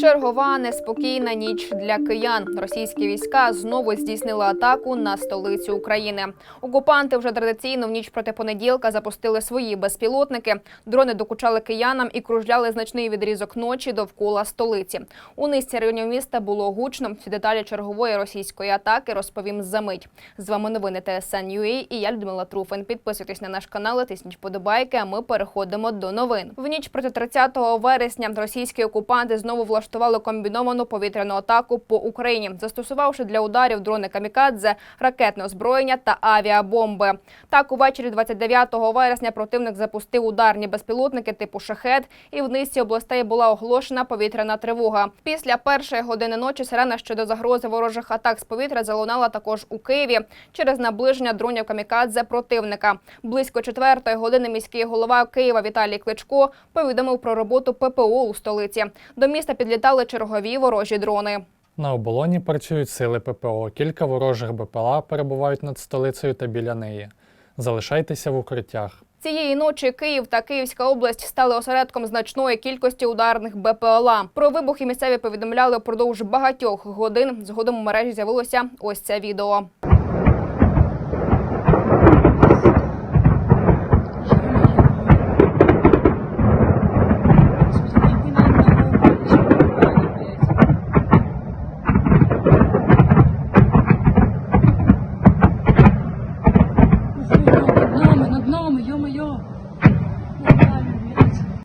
Чергова неспокійна ніч для киян. Російські війська знову здійснили атаку на столицю України. Окупанти вже традиційно в ніч проти понеділка запустили свої безпілотники. Дрони докучали киянам і кружляли значний відрізок ночі довкола столиці. У низці районів міста було гучно. Всі деталі чергової російської атаки розповім за мить. З вами новини ТСН.UA і я Людмила Труфен. Підписуйтесь на наш канал, тисніть подобайки. А ми переходимо до новин. В ніч проти 30 вересня російські окупанти знову влаштували комбіновану повітряну атаку по Україні, застосувавши для ударів дрони камікадзе, ракетне озброєння та авіабомби. Так, увечері 29 вересня противник запустив ударні безпілотники типу шахет, і в низці областей була оголошена повітряна тривога. Після першої години ночі сирена щодо загрози ворожих атак з повітря залунала також у Києві через наближення дронів камікадзе противника. Близько четвертої години міський голова Києва Віталій Кличко повідомив про роботу ППО у столиці. До міста підлітали чергові ворожі дрони. На оболоні працюють сили ППО. Кілька ворожих БПЛА перебувають над столицею та біля неї. Залишайтеся в укриттях. Цієї ночі Київ та Київська область стали осередком значної кількості ударних БПЛА. Про вибухи місцеві повідомляли впродовж багатьох годин. Згодом у мережі з'явилося ось це відео.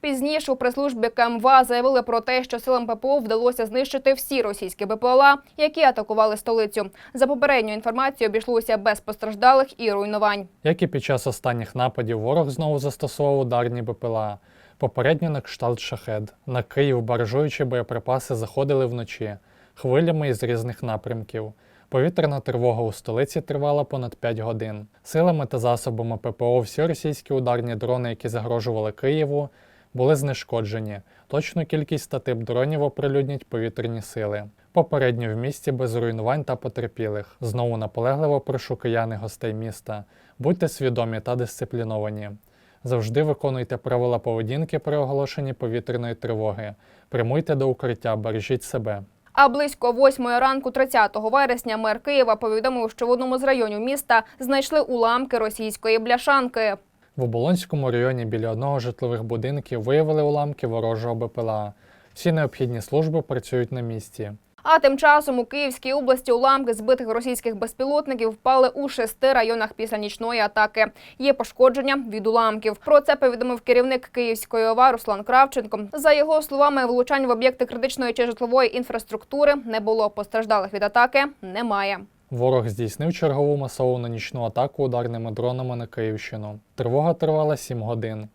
Пізніше у прес-службі КМВА заявили про те, що силам ППО вдалося знищити всі російські БПЛА, які атакували столицю. За попередньою інформацією обійшлося без постраждалих і руйнувань. Як і під час останніх нападів, ворог знову застосовував ударні БПЛА. Попередньо на кшталт шахед. На Київ баражуючі боєприпаси заходили вночі, хвилями із різних напрямків. Повітряна тривога у столиці тривала понад 5 годин. Силами та засобами ППО всі російські ударні дрони, які загрожували Києву, були знешкоджені. Точну кількість та тип дронів оприлюднять повітряні сили. Попередньо в місті без руйнувань та потерпілих. Знову наполегливо прошу кияни гостей міста. Будьте свідомі та дисципліновані. Завжди виконуйте правила поведінки при оголошенні повітряної тривоги. Прямуйте до укриття, бережіть себе. А близько восьмої ранку 30 вересня мер Києва повідомив, що в одному з районів міста знайшли уламки російської бляшанки. В Оболонському районі біля одного з житлових будинків виявили уламки ворожого БПЛА. Всі необхідні служби працюють на місці. А тим часом у Київській області уламки збитих російських безпілотників впали у шести районах після нічної атаки. Є пошкодження від уламків. Про це повідомив керівник Київської ОВА Руслан Кравченко. За його словами, влучань в об'єкти критичної чи житлової інфраструктури не було. Постраждалих від атаки немає. Ворог здійснив чергову масовану нічну атаку ударними дронами на Київщину. Тривога тривала 7 годин.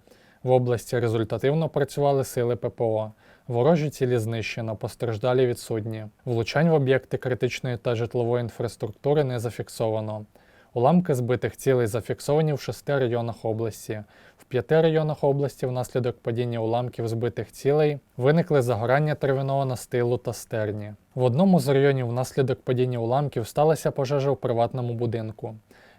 В області результативно працювали сили ППО. Ворожі цілі знищено, постраждалі відсутні. Влучань в об'єкти критичної та житлової інфраструктури не зафіксовано. Уламки збитих цілей зафіксовані в шести районах області. В п'яти районах області внаслідок падіння уламків збитих цілей виникли загорання травяного настилу та стерні. В одному з районів внаслідок падіння уламків сталася пожежа в приватному будинку.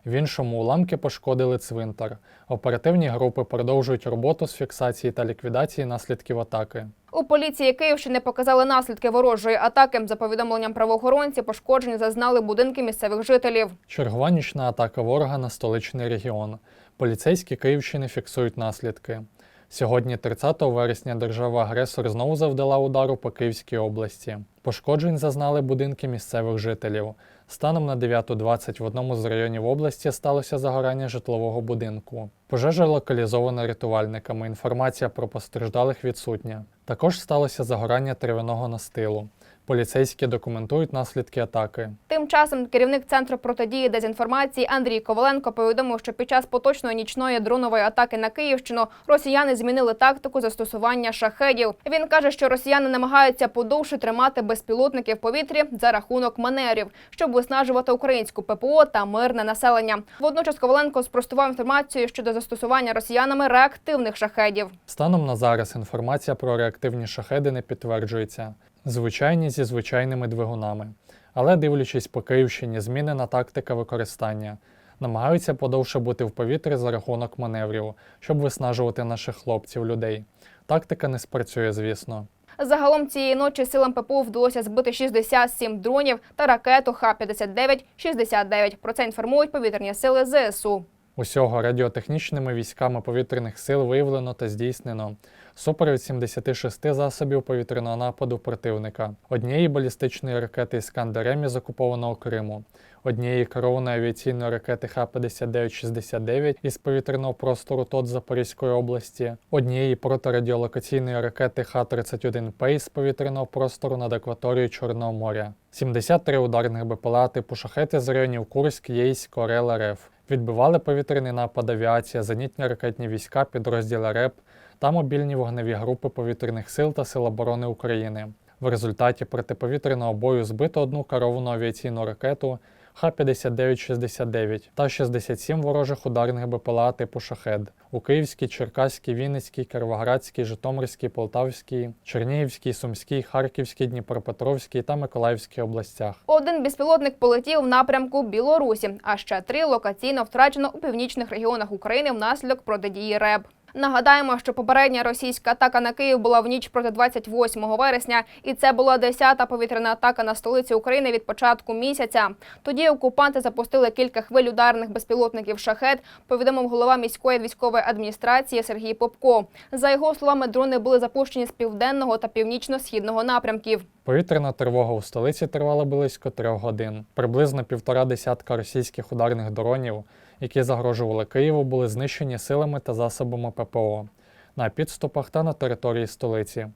В іншому уламки пошкодили цвинтар. Оперативні групи продовжують роботу з фіксації та ліквідації наслідків атаки. У поліції Київщини показали наслідки ворожої атаки. За повідомленням правоохоронці, пошкоджень зазнали будинки місцевих жителів. Чергова нічна атака ворога на столичний регіон. Поліцейські Київщини фіксують наслідки. Сьогодні, 30 вересня, держава-агресор знову завдала удару по Київській області. Пошкоджень зазнали будинки місцевих жителів. Станом на 9.20 в одному з районів області сталося загорання житлового будинку. Пожежа локалізована рятувальниками. Інформація про постраждалих відсутня. Також сталося загорання травяного настилу. Поліцейські документують наслідки атаки. Тим часом керівник центру протидії дезінформації Андрій Коваленко повідомив, що під час поточної нічної дронової атаки на Київщину росіяни змінили тактику застосування шахедів. Він каже, що росіяни намагаються подовше тримати безпілотники в повітрі за рахунок маневрів, щоб виснажувати українську ППО та мирне населення. Водночас Коваленко спростував інформацію щодо застосування росіянами реактивних шахедів. Станом на зараз інформація про реактивні шахеди не підтверджується. Звичайні зі звичайними двигунами. Але дивлячись по Київщині, змінена тактика використання. Намагаються подовше бути в повітрі за рахунок маневрів, щоб виснажувати наших хлопців, людей. Тактика не спрацює, звісно. Загалом цієї ночі силам ППО вдалося збити 67 дронів та ракету Х-59-69. Про це інформують повітряні сили ЗСУ. Усього радіотехнічними військами повітряних сил виявлено та здійснено супровід 76 засобів повітряного нападу противника, однієї балістичної ракети Іскандер-М із окупованого Криму, однієї керованої авіаційної ракети Х-59-69 із повітряного простору ТОТ Запорізької області, однієї протирадіолокаційної ракети Х-31П із повітряного простору над акваторією Чорного моря, 73 ударних БПЛА типу шахети з районів Курськ, Єйськ, Орел, РФ. Відбивали повітряний напад авіація, зенітні ракетні війська, підрозділи РЕП та мобільні вогневі групи повітряних сил та Сил оборони України. В результаті протиповітряного бою збито одну керовану авіаційну ракету Х-59-69 та 67 ворожих ударних БПЛА типу «Шахед» у Київській, Черкаській, Вінницькій, Кіровоградській, Житомирській, Полтавській, Чернігівській, Сумській, Харківській, Дніпропетровській та Миколаївській областях. Один безпілотник полетів в напрямку Білорусі, а ще три локаційно втрачено у північних регіонах України внаслідок протидії РЕБ. Нагадаємо, що попередня російська атака на Київ була в ніч проти 28 вересня, і це була 10-та повітряна атака на столицю України від початку місяця. Тоді окупанти запустили кілька хвиль ударних безпілотників шахет. Повідомив голова міської військової адміністрації Сергій Попко. За його словами, дрони були запущені з південного та північно-східного напрямків. Повітряна тривога у столиці тривала близько трьох годин. Приблизно півтора десятка російських ударних дронів, які загрожували Києву, були знищені силами та засобами ППО на підступах та на території столиці.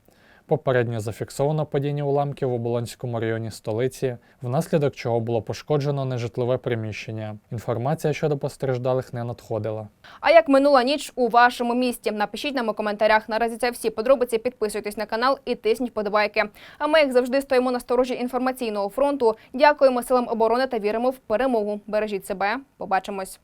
Попередньо зафіксовано падіння уламків в Оболонському районі столиці, внаслідок чого було пошкоджено нежитлове приміщення. Інформація щодо постраждалих не надходила. А як минула ніч у вашому місті? Напишіть нам у коментарях. Наразі це всі подробиці. Підписуйтесь на канал і тисніть подобайки. А ми, як завжди, стоїмо на сторожі інформаційного фронту. Дякуємо силам оборони та віримо в перемогу. Бережіть себе. Побачимось.